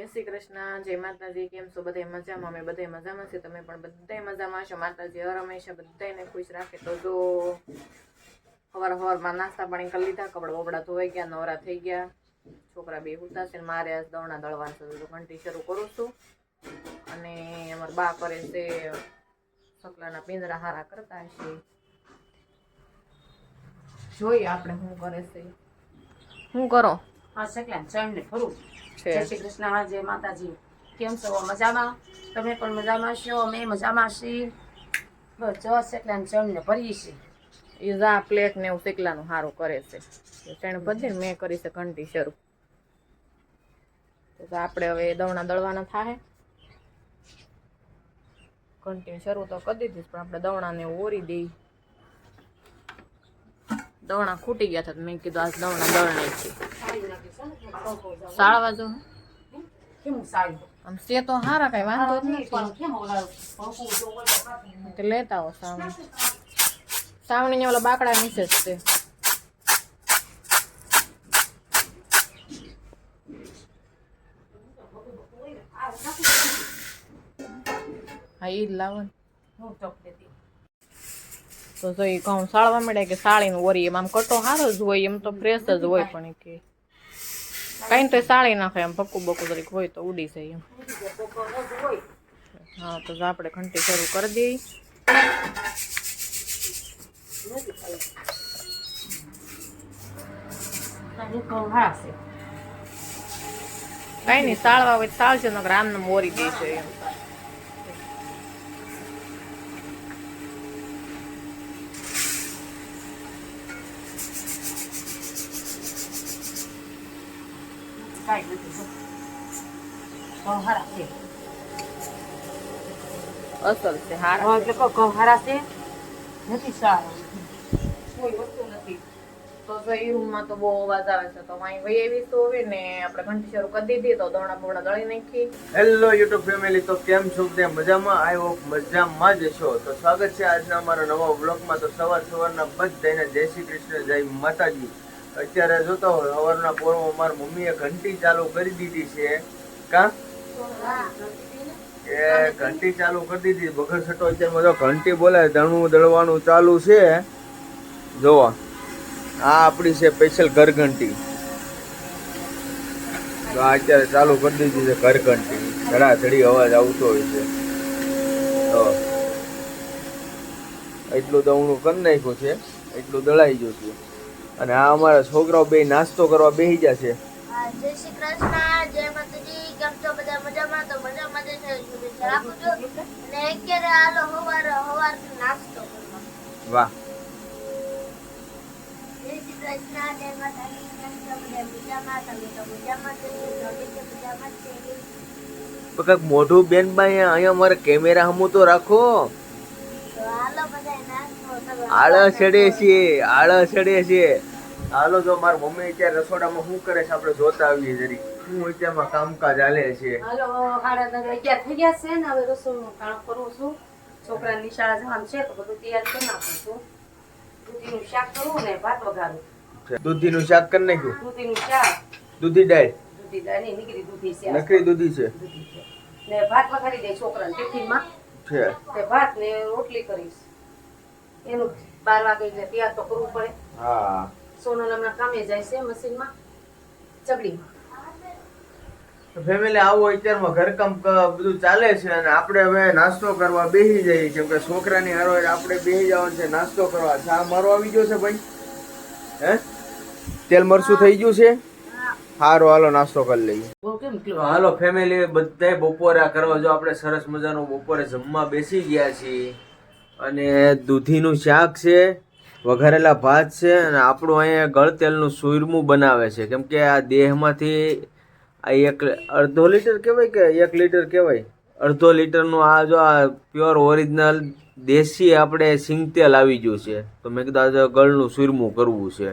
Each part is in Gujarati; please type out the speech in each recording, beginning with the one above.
જય શ્રી કૃષ્ણ જય માતાજી કેમ છો? બધા મજામાં? અમે બધા મજામાં છે તમે પણ બધા મજામાં છો? માતાજી હર હંમેશા બધાને ખુશ રાખે તો જો સવાર સવારમાં નાસ્તા પાણી કરી લીધા કપડા બપડા ધોવાઈ ગયા નવરા થઈ ગયા. છોકરા બે ઉતા છે ને મારે આજ દવણા દળવાનું છે. તો ઘંટી શરૂ કરું છું. અને અમારા બા કરે છે સકલાના પિંજરા હારા કરતા હશે. જોઈએ આપણે શું કરે છે. શું કરો? હા શકલા ચણને ફરું. છે. જય શ્રી કૃષ્ણ જય માતાજી. કેમ છો? મજામાં? તમે પણ મજામાં છો? અમે મજામાં છીએ. બસ જો શકલા જમને ભરીએ છીએ. એ પ્લેટ ને એવું શેકલાનું સારું કરે છે. તેને બધી મેં કરી છે ઘંટી શરૂ. તો આપણે હવે દવણા દળવાના થાય ઘંટી શરૂ તો કરી દીધી પણ આપણે દવણાને ઓરી દઈ. દવણા ખૂટી ગયા હતા મેં કીધું આ દવણા દળને છે. સાળવા જો. આમ છે તો હારા કઈ વાંધો નથી. લેતા આવો સાવણી. સાવણી ઓલા બાકડા નીચે જ છે. હા એ જ લાવો તો જો એ ઘઉં સાળવા મળે કે સાળીને ઓરી, એમ આમ કટો સારો જ હોય, એમ તો ફ્રેશ જ હોય પણ કે. કઈ તો સાળી નાખે એમ પક્કું બકું જરીક હોય તો ઉડી જાય એમ. હા, તો આપણે ઘંટી શરૂ કરી દઈએ. કઈ નહીં સાળવા હોય સાળશે નકર આમને મોરી દેશે એમ. કાંઈ નથી. ઘઉં છે. અસલ છે હારા હા એટલે કહો ઘઉં હારા છે? નથી સારા. કોઈ વસ્તુ નથી. તો જો એ રૂમમાં તો બહુ અવાજ આવે છે તો અહીં વહી આવી તો હવે ને આપણે ઘંટી શરૂ કરી દીધી તો દોણા બોણા દળી નાખી. હેલો યુટ્યુબ ફેમિલી તો કેમ છો તે મજામાં? આઈ હોપ મજામાં જ છો. તો સ્વાગત છે આજના અમારા નવા બ્લોગમાં તો સવાર સવારના બધાને જય શ્રી કૃષ્ણ જય માતાજી. અત્યારે જોતા હોય સવારના પોરમાં મારી મમ્મીએ ઘંટી ચાલુ કરી દીધી છે. કા? એ ઘંટી ચાલુ કરી દીધી. બગર છટો અત્યારમાં જો ઘંટી બોલે ધણું દળવાનું ચાલુ છે. જોવો, આ આપણી છે સ્પેશિયલ ઘર ઘંટી તો આ અત્યારે ચાલુ કરી દીધી છે ઘર ઘંટી ધડાધડી અવાજ આવતો હોય છે. તો એટલું દવણું કરી નાખ્યું છે. એટલું દળાઈ ગયું છે. અને આ અમારા છોકરાઓ બે નાસ્તો કરવા બેસી ગયા છે. જય શ્રી કૃષ્ણ જય માતાજી કેમ છો? બધા મજામાં? તો મજામાં જ છે. શુભેચ્છા રાખું અને અત્યારે હાલો હવાર હવાર નાસ્તો કરવા. વાહ. જય શ્રી કૃષ્ણ જય માતાજી કેમ છો? બધા મજામાં? તમે તો મજામાં જ છો? મજામાં છે. તો મોઢું બેન બાઈ અહીંયા મારે કેમેરા હમું તો રાખો. આળસ ચડે છે આળસ ચડે છે. હાલો જો માર મમ્મી અત્યારે રસોડામાં શું કરે છે? આપણે જોતા આવીએ જરી શું અત્યારમાં કામકાજ હાલે છે? હાલો સાડા અગિયાર થઈ ગયા છે ને હવે રસોડું કામ કરું છું. છોકરાની નિશાળા જવાનું છે તો બધું તૈયાર કરી નાખું છું. દૂધીનું શાક કરું ને ભાત વઘારું. દૂધીનું શાક કરી નાખ્યું? દૂધીનું શાક. દૂધી દાળ? દૂધી દાળ નહીં નીકળી દૂધી છે. નકરી દૂધી છે? ને ભાત વઘારી દે છોકરાને ટિફિનમાં. છે. તે ભાત ને રોટલી કરીશ. એનું બાર વાગે એટલે તૈયાર તો કરવું પડે. હા. સોનલ હમણાં કામે જાય છે મશીનમાં ચકડીમાં ફેમિલી આવું અત્યારમાં ઘરકામ બધું ચાલે છે અને આપણે હવે નાસ્તો કરવા બેસી જઈએ. કેમ કે છોકરાની હારો આપણે બેસી જવાનું છે નાસ્તો કરવા. ચા મારો આવી ગયો છે ભાઈ? હે? તેલ મરચું થઈ ગયું છે? સારું હાલો નાસ્તો કરી લઈએ. હાલો ફેમિલી બધાય બપોરે આ કરવા જો આપણે સરસ મજાનું બપોરે જમવા બેસી ગયા છીએ. અને દૂધીનું શાક છે. વઘારેલા ભાત છે અને આપણું અહીંયા ગળતેલનું સુરમું બનાવે છે. કેમ કે આ દેહમાંથી આ એક અડધો લીટર કહેવાય કે એક લીટર કહેવાય? અડધો લીટરનું આ જો આ પ્યોર ઓરિજિનલ દેશી આપણે સિંગતેલ આવી ગયું છે. તો મેં કીધું આજે ગળનું સુરમું કરવું છે.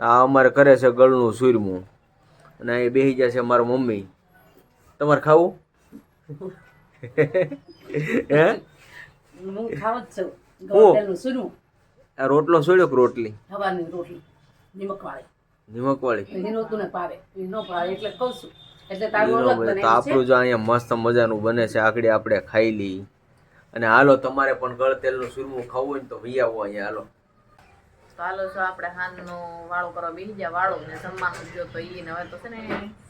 આ અમારે કરે છે ગળનું સુરમું. અને એ બેસી જાય છે મારા મમ્મી. તમારે ખાવું? હે હું? ખાવ જ છું. ગળતેલનું સુનું આ રોટલો સોડ્યો કે રોટલી? હવાની રોટલી. નિમક વાળી નિમક વાળી એ નહોતું ને પાવે એ ન પાવે એટલે કહું છું. એટલે તારું અલગ બને. તો છે. આપણું જો અહીંયા મસ્ત મજાનું બને છે. આકડી આપણે ખાઈ લઈ અને હાલો તમારે પણ ગળ તેલનું સુરમું ખાવું હોય ને તો વી આવો અહીંયા હાલો. તો હાલો જો આપણે હાનનો વાળો કરવા બેસી ગયા. વાળો ને જમવાનું જો તો ઈ ને હવે તો છે ને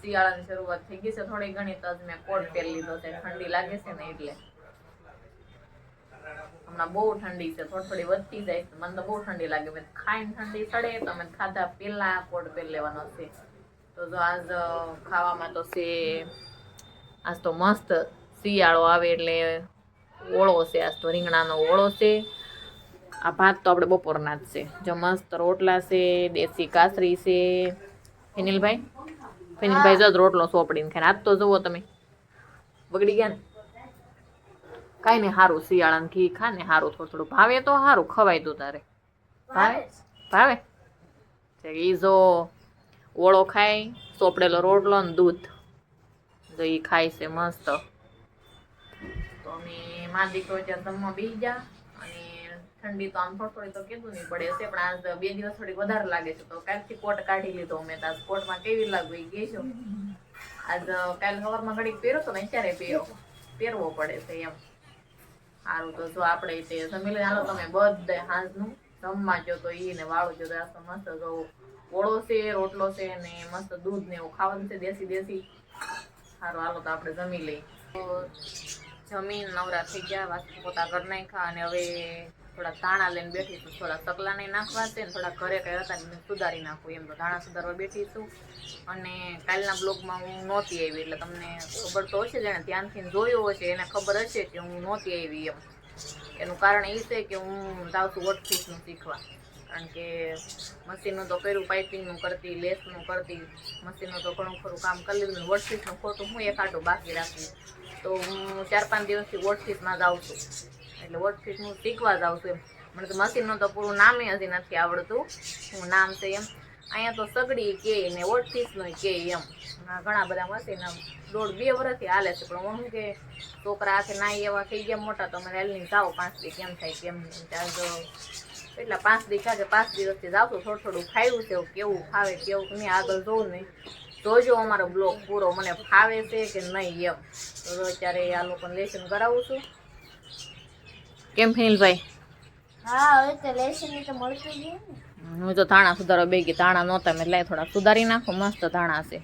શિયાળાની શરૂઆત થઈ ગઈ છે. થોડી ઘણી તો મેં કોટ પહેરી લીધો છે. ઠંડી લાગે છે ને એટલે. હમણાં બહુ ઠંડી છે, થોડી થોડી વધતી જાય છે. મને તો બહુ ઠંડી લાગે. મેં ખાઈને ઠંડી સડે તો મેં ખાધા પહેલાં કોટ પહેરી લેવાનો છે. તો જો આજ ખાવામાં તો છે, આજ તો મસ્ત શિયાળો આવે એટલે ઓળો છે, આજ તો રીંગણાનો ઓળો છે. આ ભાત તો આપણે બપોરના જ છે. જો મસ્ત રોટલા છે, દેશી કાસરી છે. ફિનિલભાઈ? ફિનિલભાઈ જો રોટલો સોપડીને ખાઈને આજ તો જુઓ તમે. બગડી ગયા ને? કાંઈ નહીં સારું શિયાળાનું ઘી ખા ને સારું થોડું થોડું ભાવે તો સારું ખવાય તું તારે ભાવે? ભાવે છે ઈ જો ઓળો ખાય સોપડેલો રોટલો ને દૂધ. તો ઈ ખાય છે મસ્ત. તો અમે મા દીકરો ત્યાં જમવા બી ગયા અને ઠંડી તો આમ થોડી થોડી તો કીધું નહીં પડે છે પણ આજ બે દિવસ થોડી વધારે લાગે છે. તો કાલથી કોટ કાઢી લીધો અમે ત્યાં કોટમાં કેવી લાગુ એ કહેજો. આજ કાલ સવારમાં ઘડીક પહેર્યો તો ને અત્યારે પહેર્યો. પહેરવો પડે છે એમ. સારું તો જો આપણે તે જમી લઈને હાલો તમે બધે હાંસનું જમવા જો તો ઈ ને વાળું જો તો મસ્ત જો ઓળો છે, રોટલો છે ને મસ્ત દૂધ ને એવું ખાવાનું છે દેશી દેશી. સારું હાલો તો આપણે જમી લઈએ. જમીન નવરા થઈ ગયા. વાસણ પોતા ઘર નાખ્યા અને હવે થોડા ધાણા લઈને બેઠી છું, થોડા સકલા નહીં નાખવા છે ને થોડા ઘરે કઈ હતા ને સુધારી નાખું એમ તો દાણા સુધારવા બેઠી છું. અને કાલના બ્લોગમાં હું નહોતી આવી, એટલે તમને ખબર તો હશે જેને ધ્યાનથી જોયું હશે, એને ખબર હશે કે હું નહોતી આવી એમ. એનું કારણ એ છે કે હું જાઉં છું શીખવા. કારણ કે મશીનનું તો કર્યું પાઇપિંગનું કરતી, લેસનું કરતી, મશીનનું તો ઘણું ખરું કામ કરી લીધું વર્કશીટનું ખોટું હું એક આટું બાકી રાખ્યું તો હું ચાર પાંચ દિવસથી વર્કશીટમાં જાઉં છું. એટલે વર્કશીટનું શીખવા જાઉં છું એમ. મને તો મશીનનું તો પૂરું નામે હજી નથી આવડતું. હું નામ છે એમ? અહીંયા તો સગડી કે ને વર્કશીટનું કે એમ. ઘણા બધા મશીન દોઢ બે વર્ષથી હાલે છે, પણ હું કે છોકરા હાથે નાઈ એવા થઈ ગયા મોટા, તો મને હાલીને જાઓ પાંચ દી કેમ થાય કેમ ત્યાં તો એટલા પાંચ દી કે પાંચ દિવસથી જાઉં છું. થોડું થોડું ખાયું છે કેવું ફાવે કેવું નહીં, આગળ જોઉં નહીં. જોજો અમારો બ્લોગ પૂરો, મને ફાવે છે કે નહીં એમ. તો અત્યારે આ લોકોને લેસન કરાવું છું. કેમ ફિનિલભાઈ હા તો ધાણા સુધારો બે ગઈ ધાણા નહોતા મેં લાય થોડા સુધારી નાખો મસ્ત ધાણા છે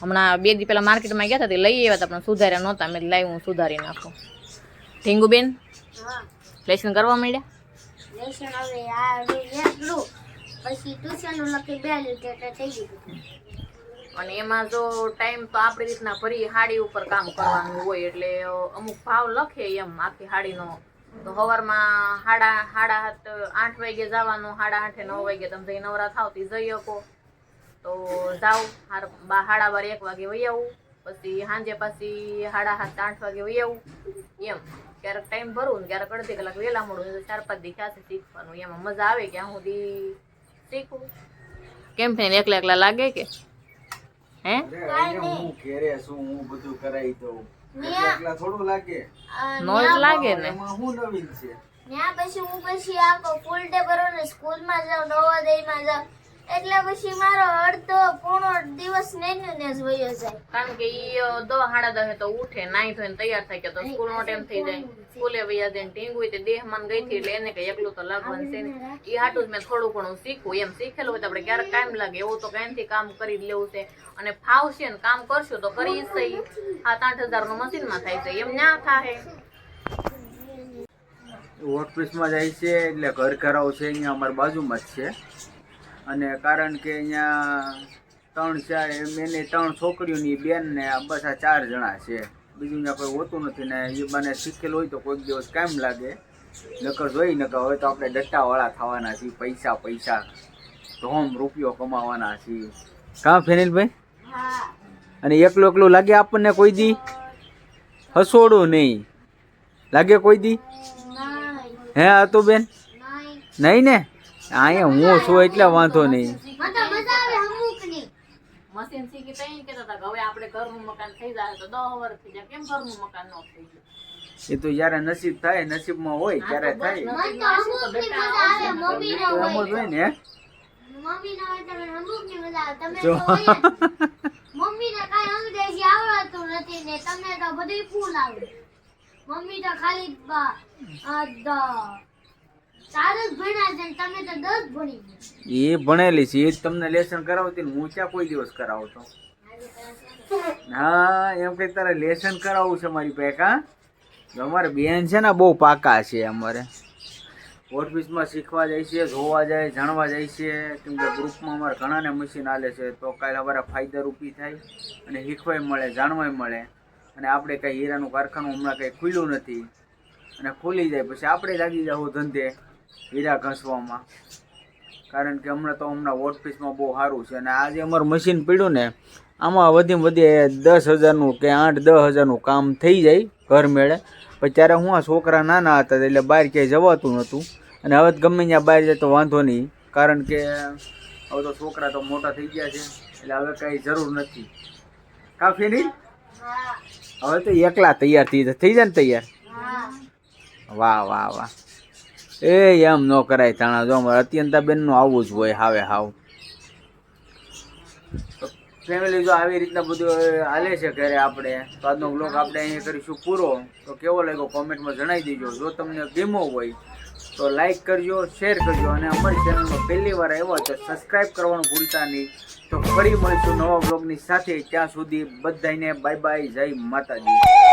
હમણાં બે દી પહેલાં માર્કેટમાં ગયા હતા તે લઈ આવ્યા હતા પણ સુધાર્યા નહોતા મેં લાવી હું સુધારી નાખું. ઢીંગુબેન હા. લેસન કરવા માંડ્યા? અને એમાં જો ટાઈમ તો આપણી રીતના ફરી હાડી ઉપર કામ કરવાનું હોય એટલે અમુક ભાવ લખે એમ આખી હાડીનો. સવારમાં હાડા હાડા હાથ આઠ વાગે જવાનું, હાડા આઠે નવ વાગે તમે જઈ નવરા થાવ તે જઈ શકો. તો બા હાડા બાર એક વાગે વહી આવું. પછી સાંજે પાછી હાડા હાથ આઠ વાગે વહી આવું. એમ, ક્યારેક ટાઈમ ભરવું ક્યારેક અડધી કલાક વહેલા મળું ચાર પાંચ દી ક્યાંથી શીખવાનું? એમાં મજા આવે ક્યાં સુધી શીખવું કેમ થઈને એકલા એકલા લાગે કે? હે? હું ઘેરે છું, હું બધું કરાવી દઉં. થોડું લાગે. નો લાગે ને? એમાં નવીન છે? ત્યાં પછી હું પછી આખો ફૂલ ડે ભરો ને સ્કૂલમાં જાઉં નવોદયમાં જાઉં. એટલે પછી મારો અડધો પૂર્ણો દિવસ નેનું ને જ વયો જાય. કારણ કે ઈ દો હાડા દહે તો ઉઠે નાઈ ધોઈને તૈયાર થાય કે તો સ્કૂલ નો ટાઈમ થઈ જાય. સ્કૂલે વયા ટીંગ હોય તે દેહ મન ગઈ હતી એટલે એને કઈ એકલું તો લાગવાનું છે ને ઈ હાટું જ મેં થોડું ઘણું શીખવું એમ શીખેલું હોય તો આપણે ક્યારેક ટાઈમ લાગે. એવું તો કઈથી કામ કરી લેવું છે. અને ફાવશે ને કામ કરશું તો કરી જ સહી સાત આઠ હજારનું મશીનમાં થાય છે એમ ના થાય વર્કપ્લેસમાં જાય છે એટલે ઘર કરાવ છે અહીંયા અમારી બાજુમાં જ છે. અને કારણ કે અહીંયા ત્રણ ચાર એમ એને ત્રણ છોકરીઓની બેન ને આ બસ આ ચાર જણા છે. બીજું ત્યાં કોઈ હોતું નથી ને એ મને શીખેલું હોય તો કોઈક દિવસ કેમ લાગે. નકર જોઈ નકર હવે તો આપણે ડટ્ટાવાળા થવાના છીએ પૈસા પૈસા ધોમ રૂપિયો કમાવાના છીએ. કાં ફેનિલભાઈ? અને એકલું એકલું લાગે આપણને કોઈ દી? હસોડું નહીં. લાગે કોઈ દી? હે હતું બેન? નહીં ને? અહીંયા હું છું એટલે વાંધો નહીં. મને તો મજા આવે અમુકની મશીન શીખી તઈ કહેતા હતા હવે આપણે ઘરનું મકાન થઈ જાય તો દસ વર્ષ થઈ જાય. કેમ ઘરનું મકાન ન થઈ ગયું એ તો જયારે નસીબ થાય નસીબમાં હોય ત્યારે થાય. ન હોય મમ્મી ન હોય તો મને અમુકની મજા આવે. તમે જો. તો હોય જ. મમ્મી ને કાંઈ તમને તો બધું ફૂલ આવડે. મમ્મી તો ખાલી બ- અ, દ- ચાર જ ભણ્યા એ ભણેલી છે, એ જ તમને લેસન કરાવતી ને હું ક્યાં કોઈ દિવસ કરાવતો હા એમ કે તારે લેસન કરાવવું છે મારી હા? અમારે બેન છે ને, બહુ પાકા છે અમારે. ઓફિસમાં શીખવા જાય છે, જોવા જાય, જાણવા જાય છે. કેમ કે ગ્રુપમાં અમારે ઘણાને મશીન આલે છે, તો કાલે અમારે ફાયદા રૂપી થાય અને શીખવાય મળે, જાણવાય મળે. અને આપણે કંઈ હીરાનું કારખાનું હમણાં કંઈ ખુલ્યું નથી. અને ખુલી જાય, પછી આપણે લાગી જાવ ધંધે. હીરા ઘસવામાં. કારણ કે હમણાં તો હમણાં ઓફિસમાં બહુ સારું છે અને આજે અમારું મશીન પડ્યું ને આમાં વધીમાં વધી દસ હજારનું કે આઠ દસ હજારનું કામ થઈ જાય ઘર મેળે. પણ ત્યારે હું આ છોકરા નાના હતા એટલે બહાર ક્યાંય જવાતું નહોતું. અને હવે ગમે ત્યાં બહાર જાય તો વાંધો નહીં. કારણ કે હવે તો છોકરા તો મોટા થઈ ગયા છે એટલે હવે કાંઈ જરૂર નથી. કાફી નહીં હવે તો એકલા તૈયાર થઈ જાય થઈ જાય ને તૈયાર? વાહ વાહ વાહ. એ એમ ન કરાય તાણા જો અમારે અત્યંતા બેનનું આવવું જ હોય હાવે હાવ. ફેમિલી જો આવી રીતના બધું હાલે છે ઘરે આપણે, તો આજનો બ્લોગ આપણે અહીંયા કરીશું પૂરો. તો કેવો લાગ્યો કોમેન્ટમાં જણાવી દેજો. જો તમને ગેમો હોય, તો લાઈક કરજો શેર કરજો. અને અમારી ચેનલમાં પહેલી વાર આવ્યો તો સબસ્ક્રાઈબ કરવાનું ભૂલતા નહીં. તો ફરી મળીશું નવા બ્લોગની સાથે. ત્યાં સુધી બધાને બાય બાય જય માતાજી.